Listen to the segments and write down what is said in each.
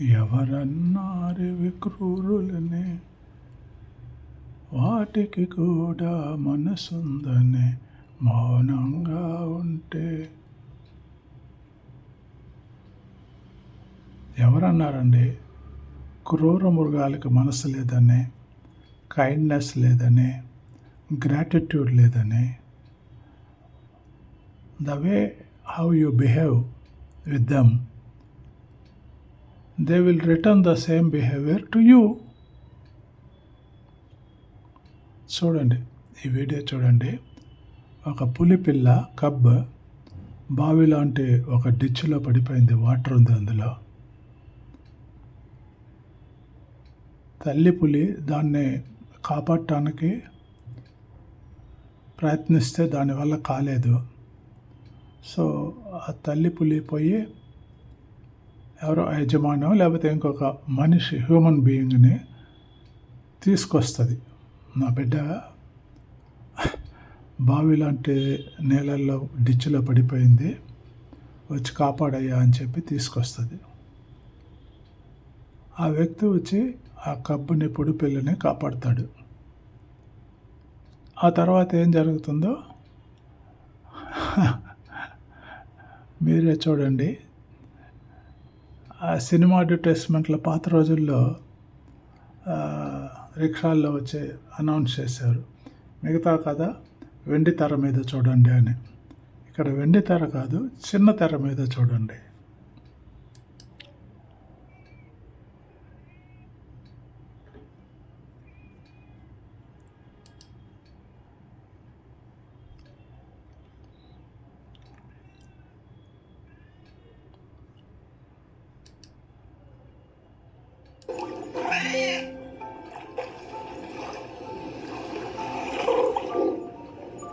ఎవరన్నారు విక్రూరులనే వాటికి కూడా మనసుందనే మౌనంగా ఉంటే. ఎవరన్నారండి? క్రూర మృగాలకి మనసు లేదని కైండ్నెస్ లేదని గ్రాటిట్యూడ్ లేదని? The way how you behave with them they will return the same behaviour to you చూడండి ఈ వీడియో చూడండి. ఒక పులి పిల్ల కబ్ బావి లాంటి ఒక డిచ్లో పడిపోయింది. వాటర్ ఉంది అందులో. తల్లి పులి దాన్ని కాపాడటానికి ప్రయత్నిస్తే దానివల్ల కాలేదు. సో ఆ తల్లి పులి పోయి ఎవరో యజమానో లేకపోతే ఇంకొక మనిషి హ్యూమన్ బీయింగ్ని తీసుకొస్తుంది. నా బిడ్డ బావి లాంటి నేలల్లో డిచ్చులో పడిపోయింది. వచ్చి కాపాడయ్యా అని చెప్పి తీసుకొస్తుంది. ఆ వ్యక్తి వచ్చి ఆ కబ్బుని పొడి పిల్లని కాపాడుతాడు. ఆ తర్వాత ఏం జరుగుతుందో? మీరే చూడండి. సినిమా అడ్వర్టైజ్మెంట్ల పాత రోజుల్లో రిక్షాల్లో వచ్చి అనౌన్స్ చేశారు. మిగతా కథ వెండి తెర మీద చూడండి అని. ఇక్కడ వెండి తెర కాదు చిన్న తెర మీద చూడండి.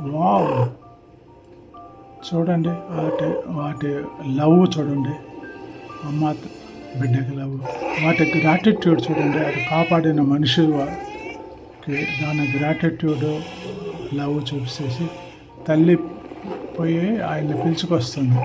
వావ్. చూడండి వాటి వాటి లవ్ చూడండి. అమ్మ బిడ్డకి లవ్. వాటి గ్రాటిట్యూడ్ చూడండి అది కాపాడిన మనిషికి దాని గ్రాటిట్యూడ్ లవ్ చూసేసి తల్లి పోయి ఆయన్ని పిలుచుకొస్తుంది.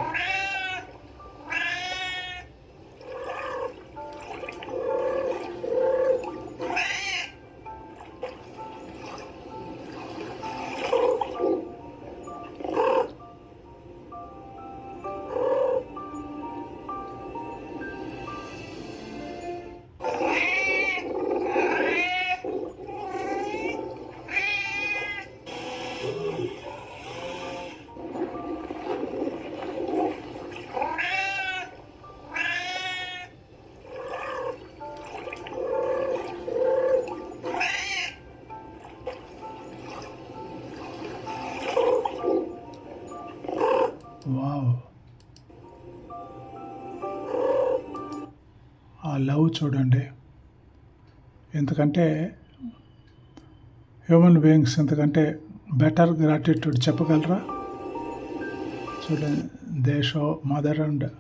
ఆ లవ్ చూడండి. ఎందుకంటే హ్యూమన్ బీయింగ్స్ ఎందుకంటే బెటర్ గ్రాటిట్యూడ్ చెప్పగలరా? చూడండి. They show mother and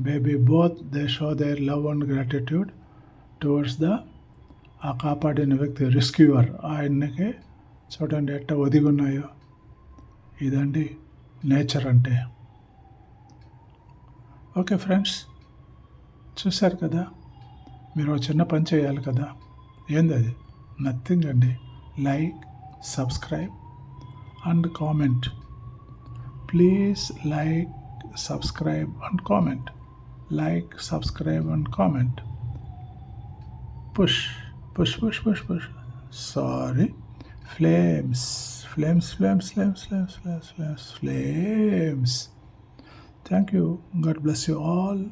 baby both they show their love and gratitude towards the ఆ కాపాడిన వ్యక్తి రెస్క్యూవర్ ఆయనకి చూడండి ఎట్ట ఒదిగున్నాయో. ఇదండి నేచర్ అంటే. ఓకే ఫ్రెండ్స్ చూశారు కదా? మీరు చిన్న పని చేయాలి కదా? ఏంది అది? నథింగ్ అండి. Like subscribe and comment please like subscribe and comment like subscribe and comment push push push push push sorry flames flames flames flames flames flames flames flames thank you God bless you all